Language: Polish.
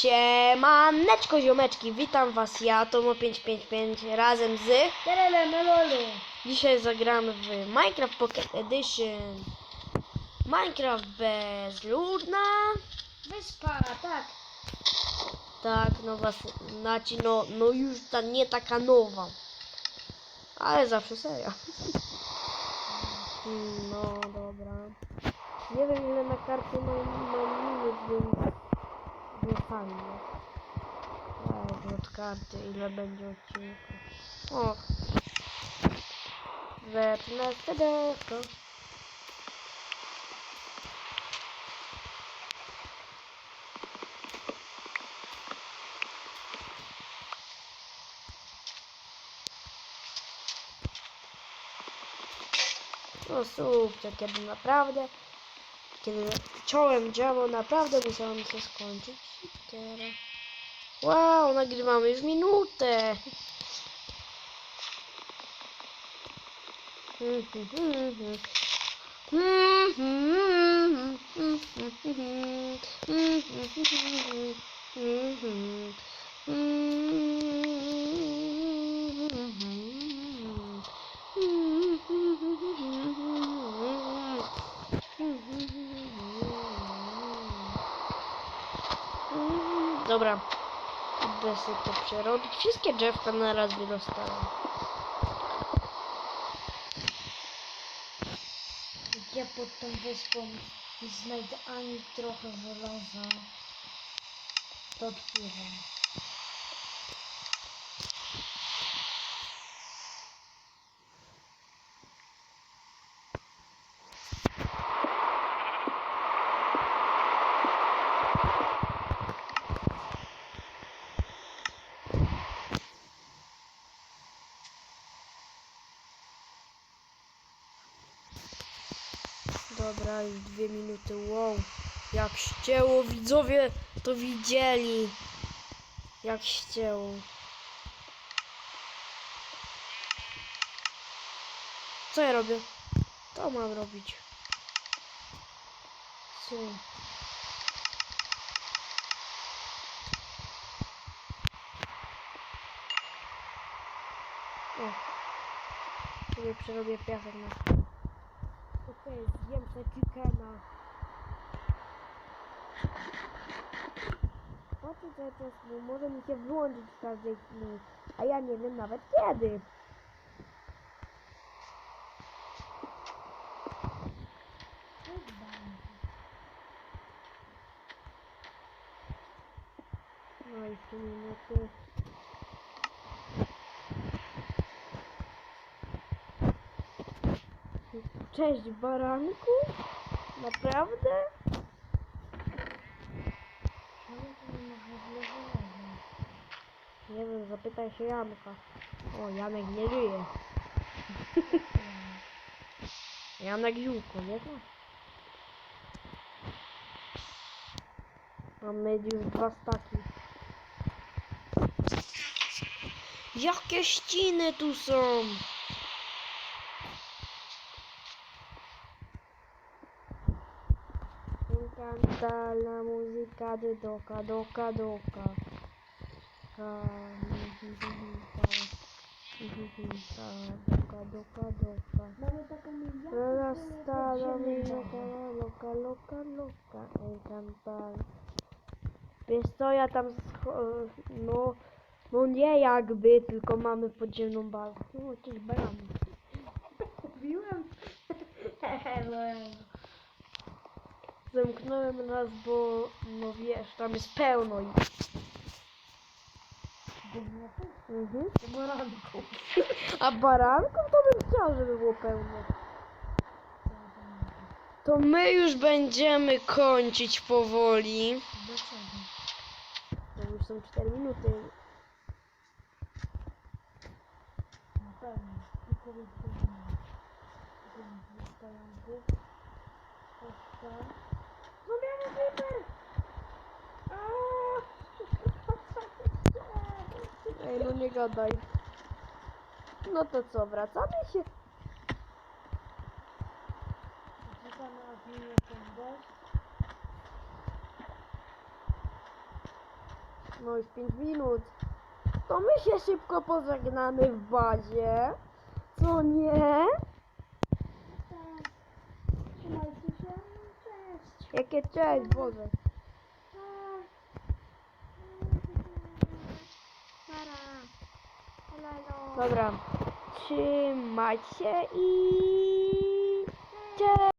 Siemaneczko ziomeczki, witam was ja, Tomo555 razem z... Dzisiaj zagramy w Minecraft Pocket Edition. Minecraft bezludna. Wyspara, tak. Tak, nowa, se- znaczy no, no już ta nie taka nowa. Ale zawsze seria. No dobra. Nie wiem ile na mam, mam minut, więc Tak, od karty ile będzie odcinków. O. Zetnę serdełko. No słuchajcie, kiedy naprawdę, kiedy ciąłem drzewo, naprawdę musiało mi się skończyć. Teraz... Wow, nagrywamy już minutę. Dobra. Idę sobie to przerobić. Wszystkie drzewka na raz wyrostałem. Gdzie pod tą wyspą znajdę ani trochę żelaza. To odpływam. Dobra, już dwie minuty. Wow. Jak ścięło, widzowie to widzieli. Jak ścięło. Co ja robię? To mam robić. Co? O. Sobie przerobię piasek na Okej, zjem te chickena. Patrzę cały czas, bo może mi się wyłączyć w każdej chwili, a ja nie wiem nawet kiedy. No i trzy minuty. Cześć baranku? Naprawdę? Nie wiem, zapytaj się Janka. O, Janek nie żyje. Janek Ziółko, nie znasz? Mamy już dwa staki. Jakie ściny tu są? La música de Doka Doka Doka. Ka- Doka Doka Doka. Loca, loca, encantar. Wiesz co, ja tam, no, no nie jakby, tylko mamy podziemną bazę. No, jakieś barany. Mówiłem. Zamknąłem nas, bo, no wiesz, tam jest pełno ich. Mhm. Baranku. A baranków to bym chciał, żeby było pełno. To my już będziemy kończyć powoli. To już są 4 minuty. Na pewno. Tylko wypływamy. Pająków. Oska. Zrobiamy creeper! Ej, no nie gadaj. No to co, wracamy się? No już 5 minut. To my się szybko pożegnamy w bazie. Co nie? Tak. Jakie cześć, Boże. Dobra. Trzymać się i... Cześć!